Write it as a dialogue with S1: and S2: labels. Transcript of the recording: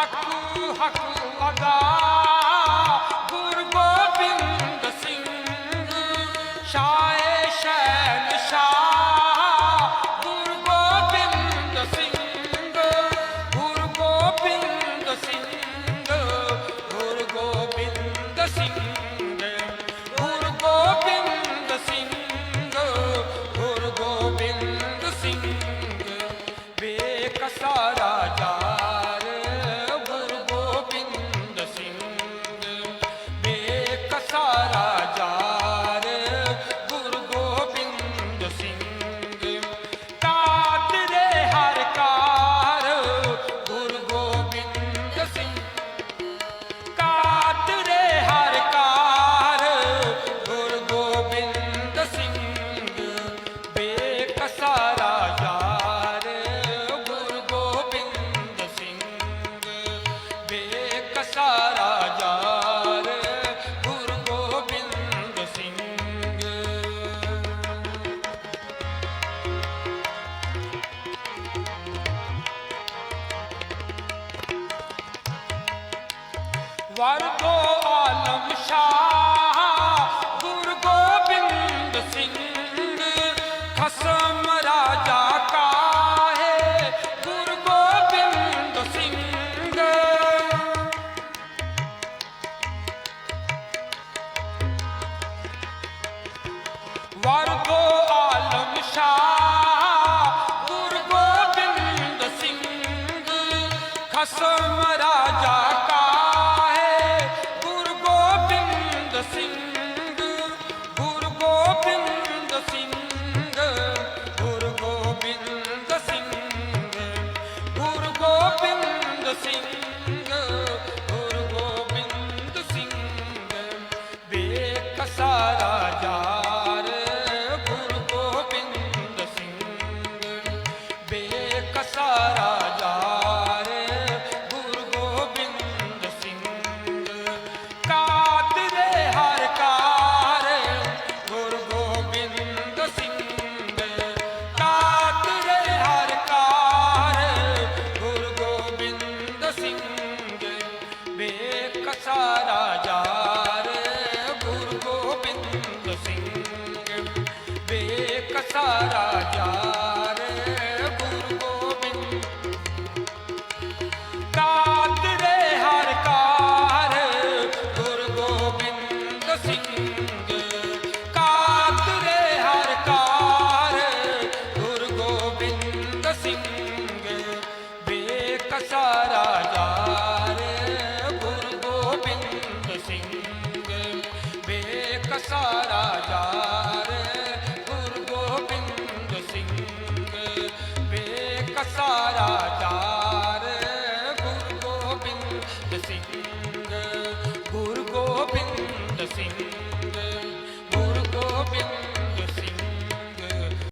S1: হাকু হাকু আদা। ਵਰਗੋ ਆਲਮ ਸ਼ਾਹ। ਗੁਰ ਗੋਬਿੰਦ ਸਿੰਘ ਖਸਮ ਰਾਜਾ ਕਾਹੇ। ਗੁਰ ਗੋਬਿੰਦ ਸਿੰਘ ਵਰਗੋ ਆਲਮ ਸ਼ਾਹ। ਗੁਰ ਗੋਬਿੰਦ ਸਿੰਘ ਖਸਮ રાજા